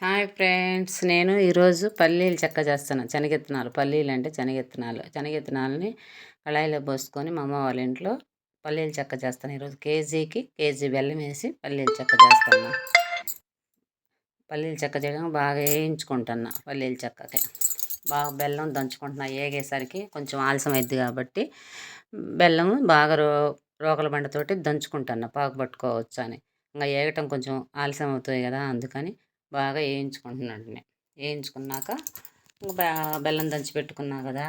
Hi friends నేను ఈరోజు పల్లీలు చెక్క చేస్తాను శనగెత్తనాలు పల్లీలు అంటే శనగెత్తనాలు. శనగెత్తనాలని కళాయిలో పోసుకొని మా అమ్మ వాళ్ళ ఇంట్లో పల్లీలు చెక్క చేస్తాను. ఈరోజు కేజీకి కేజీ బెల్లం వేసి పల్లీలు చెక్క చేస్తాను పల్లీలు చెక్క చేయడం బాగా వేయించుకుంటున్నా పల్లీలు చెక్కకి. బాగా బెల్లం దంచుకుంటున్నా. ఏగేసరికి కొంచెం ఆలస్యం అయింది కాబట్టి బెల్లం బాగా రో రోకల బండతోటి దంచుకుంటున్నా. పాకు పట్టుకోవచ్చు అని ఇంకా ఏగటం కొంచెం ఆలస్యం అవుతుంది కదా అందుకని బాగా వేయించుకుంటున్నాను నేను. వేయించుకున్నాక ఇంకా బెల్లం దంచి పెట్టుకున్నా కదా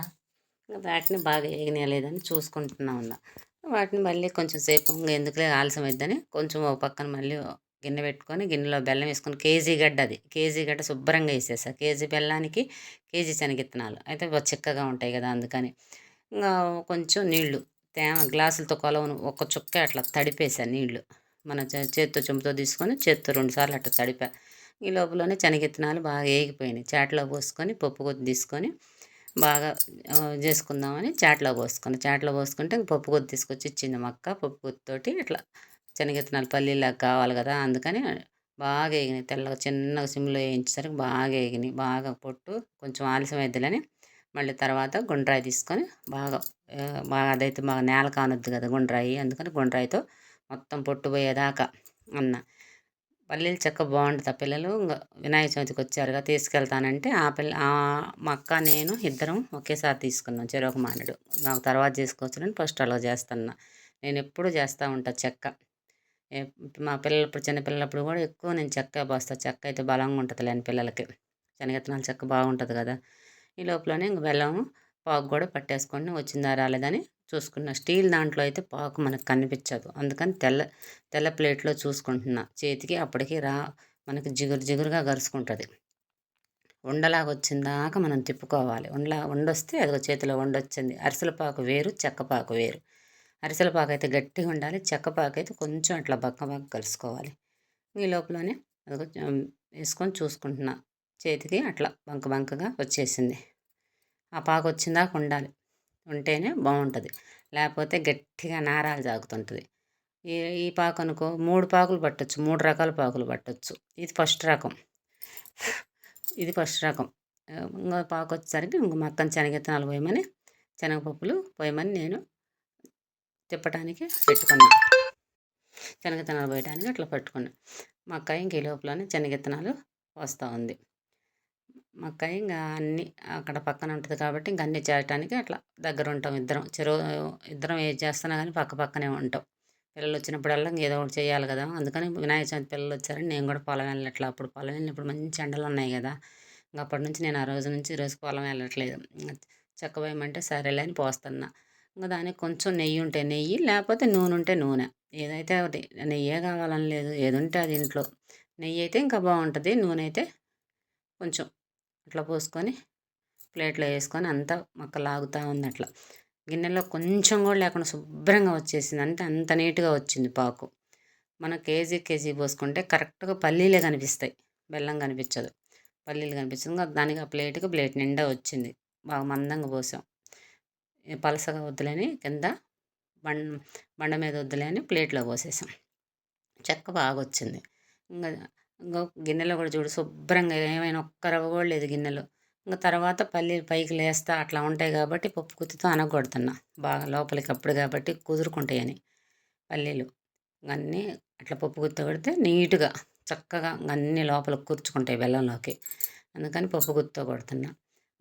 ఇంకా వాటిని బాగా వేగనేయలేదని చూసుకుంటున్నా ఉన్నా. వాటిని మళ్ళీ కొంచెం సేపు ఇంకా ఎందుకులే ఆలస్యం అవుతుందని కొంచెం ఒక పక్కన మళ్ళీ గిన్నె పెట్టుకొని గిన్నెలో బెల్లం వేసుకొని కేజీ గడ్డ అది. కేజీ గడ్డ శుభ్రంగా వేసేసా. KG బెల్లానికి KG శనగిత్తనాలు. అయితే చిక్కగా ఉంటాయి కదా అందుకని. ఇంకా కొంచెం నీళ్ళు తేమ గ్లాసులతో కొలవను. ఒక చుక్క అట్లా తడిపేసా నీళ్ళు మన చేత్తో చెంపుతో తీసుకొని చేత్తో రెండుసార్లు అట్లా తడిపా. ఈ లోపలనే శనగిత్తనాలు బాగా వేగిపోయినాయి చాట్లో పోసుకొని పప్పు కొద్ది తీసుకొని బాగా చేసుకుందామని చాట్లో పోసుకొని చాట్లో పోసుకుంటే పప్పు కొద్ది తీసుకొచ్చి ఇచ్చింది మక్క పప్పు కొద్దితోటి ఇట్లా శనగిత్తనాలు పల్లీలాగా కావాలి కదా అందుకని బాగా వేగినాయి తెల్లగా చిన్నగా సిమ్లో వేయించేసరికి బాగా వేగినాయి బాగా పొట్టు కొంచెం ఆలస్యం అయిద్దిలని మళ్ళీ తర్వాత గుండ్రాయి తీసుకొని బాగా బాగా అదైతే బాగా నేల కానొద్దు కదా గుండ్రాయి. అందుకని గుండ్రాయితో మొత్తం పొట్టు పోయేదాకా అన్న. పల్లీలు చెక్క బాగుంటుంది ఆ పిల్లలు వినాయక చవితికి వచ్చారుగా తీసుకెళ్తానంటే ఆ పిల్ల మా అక్క నేను ఇద్దరం ఒకేసారి తీసుకున్నాం చెరొక మానడు. నాకు తర్వాత చేసుకోవచ్చునని ఫస్ట్ అలా చేస్తున్నా. నేను ఎప్పుడు చేస్తూ ఉంటా చెక్క. మా పిల్లలప్పుడు చిన్నపిల్లలప్పుడు కూడా ఎక్కువ నేను చెక్క పోస్తా చెక్క అయితే బలంగా ఉంటుంది లేని పిల్లలకి. శనగెత్తనాలు చెక్క బాగుంటుంది కదా. ఈ లోపలనే ఇంక బెల్లము పాకు కూడా పట్టేసుకొని వచ్చిందా రాలేదని చూసుకున్న. స్టీల్ దాంట్లో అయితే పాకు మనకు కనిపించదు. అందుకని తెల్ల తెల్ల ప్లేట్లో చూసుకుంటున్నా. చేతికి అప్పటికి రా మనకి జిగురు జిగురుగా గరుచుకుంటుంది ఉండలాగా వచ్చిందాక మనం తిప్పుకోవాలి. ఉండలా వండొస్తే అదిగో చేతిలో వండొచ్చింది. అరిసెల పాకు వేరు చెక్కపాకు వేరు. అరిసెల పాకు అయితే గట్టిగా ఉండాలి. చెక్కపాకు అయితే కొంచెం అట్లా బక్క బక్క కలుసుకోవాలి ఈ లోపలనే అదిగో వేసుకొని చూసుకుంటున్నా. చేతికి అట్లా బంక బంకగా వచ్చేసింది. ఆ పాకు వచ్చిందాక ఉండాలి ఉంటేనే బాగుంటుంది లేకపోతే గట్టిగా నారాలు జాగుతుంటుంది. ఈ ఈ పాకు అనుకో మూడు పాకులు పట్టచ్చు. మూడు రకాల పాకులు పట్టచ్చు. ఇది ఫస్ట్ రకం. ఇది ఫస్ట్ రకం. ఇంకా పాకు వచ్చేసరికి ఇంకో మక్కన శనగిత్తనాలు పోయమని శనగపప్పులు పోయమని నేను తిప్పడానికి పెట్టుకున్నాను శనగిత్తనాలు పోయడానికి అట్లా పెట్టుకున్నాను మక్క ఇంక ఈ లోపలనే శనగిత్తనాలు వస్తూ ఉంది. మక్కాయి. ఇంకా అన్నీ అక్కడ పక్కన ఉంటుంది కాబట్టి ఇంక అన్నీ చేయటానికి అట్లా దగ్గర ఉంటాం ఇద్దరం. చెరువు ఇద్దరం ఏది చేస్తున్నా కానీ పక్క పక్కనే ఉంటాం. పిల్లలు వచ్చినప్పుడల్లా ఏదో ఒకటి చేయాలి కదా. అందుకని వినాయక చవితి పిల్లలు వచ్చారని నేను కూడా పొలం వెళ్ళట్లా. అప్పుడు పొలం వెళ్ళినప్పుడు మంచి ఎండలు ఉన్నాయి కదా. ఇంకా అప్పటి నుంచి నేను ఆ రోజు నుంచి ఈ రోజు పొలం వెళ్ళట్లేదు. చెక్క పోయమంటే సరేలే అని పోస్తున్నా. ఇంకా దానికి కొంచెం నెయ్యి ఉంటే నెయ్యి లేకపోతే నూనె ఉంటే నూనె. ఏదైతే ఒకటి నెయ్యే కావాలని లేదు. ఏది ఉంటే అది ఇంట్లో. నెయ్యి అయితే ఇంకా బాగుంటుంది. నూనె అయితే కొంచెం అట్లా పోసుకొని ప్లేట్లో వేసుకొని అంతా మొక్క లాగుతూ ఉంది అట్లా. గిన్నెలో కొంచెం కూడా లేకుండా శుభ్రంగా వచ్చేసింది. అంటే అంత నీట్గా వచ్చింది పాకు. మన కేజీ కేజీ పోసుకుంటే కరెక్ట్గా పల్లీలే కనిపిస్తాయి. బెల్లం కనిపించదు. పల్లీలు కనిపించదు. దానికి ఆ ప్లేట్కి ప్లేట్ నిండా వచ్చింది. బాగా మందంగా పోసాం. పలసగా వద్దులేని కింద బండ బండ మీద వద్దులేని ప్లేట్లో పోసేసాం. చెక్క బాగా వచ్చింది. ఇంకా ఇంకా గిన్నెలో కూడా చూడు శుభ్రంగా ఏమైనా ఒక్క రవ్వ కూడా లేదు గిన్నెలో. ఇంకా తర్వాత పల్లీలు పైకి లేస్తా అట్లా ఉంటాయి కాబట్టి పప్పు కుత్తితో అనగొడుతున్నా. బాగా లోపలికి అప్పుడు కాబట్టి కుదురుకుంటాయని పల్లీలు. అన్నీ అట్లా పప్పు గుత్త కొడితే నీట్గా చక్కగా అన్నీ లోపల కూర్చుకుంటాయి బెల్లంలోకి. అందుకని పప్పు గుత్తో కొడుతున్నా.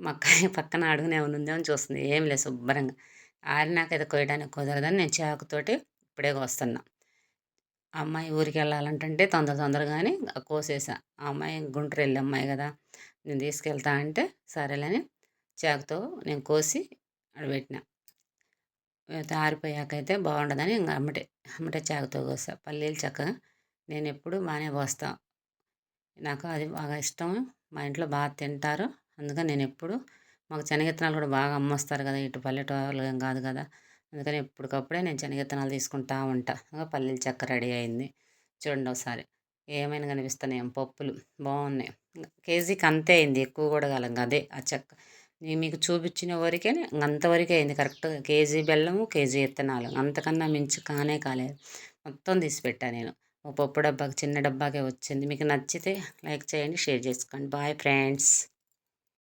మా అక్క పక్కన అడుగునే ఉందేమో చూస్తుంది. ఏం లేదు శుభ్రంగా. ఆరినాక ఇది కొయ్యడానికి కుదరదని నేను చాకుతోటి ఇప్పుడే కోస్తున్నా. అమ్మాయి ఊరికి వెళ్ళాలంటే తొందర తొందరగానే కోసేసా. ఆ అమ్మాయి గుంటూరు వెళ్ళి అమ్మాయి కదా నేను తీసుకెళ్తా అంటే సరేలేని చాకుతో నేను కోసి పెట్టిన. ఆరిపోయాకైతే అయితే బాగుండదని ఇంకా అమ్మటే అమ్మటే చాకుతో కోసా. పల్లీలు చక్కగా నేను ఎప్పుడు బాగానే పోస్తా నాకు అది బాగా ఇష్టం. మా ఇంట్లో బాగా తింటారు. అందుకని నేను ఎప్పుడు మాకు శనగిత్తనాలు కూడా బాగా అమ్మొస్తారు కదా ఇటు పల్లెటూరులో ఏం కాదు కదా. అందుకని ఎప్పటికప్పుడే నేను శనగిత్తనాలు తీసుకుంటా ఉంటా. పల్లీల చెక్క రెడీ అయింది. చూడండి ఒకసారి. ఏమైనా కనిపిస్తున్నాయి? పప్పులు? బాగున్నాయి. కేజీకి అంతే అయింది. ఎక్కువ కూడా కాలం అదే ఆ చెక్క నేను మీకు చూపించిన వరకే అంతవరకే అయింది. కరెక్ట్గా కేజీ బెల్లము కేజీ విత్తనాలు అంతకన్నా మించి కానే కాలేదు. మొత్తం తీసి పెట్టా నేను. ఓ పప్పు డబ్బాకి చిన్న డబ్బాకే వచ్చింది. మీకు నచ్చితే లైక్ చేయండి షేర్ చేసుకోండి. Bye friends.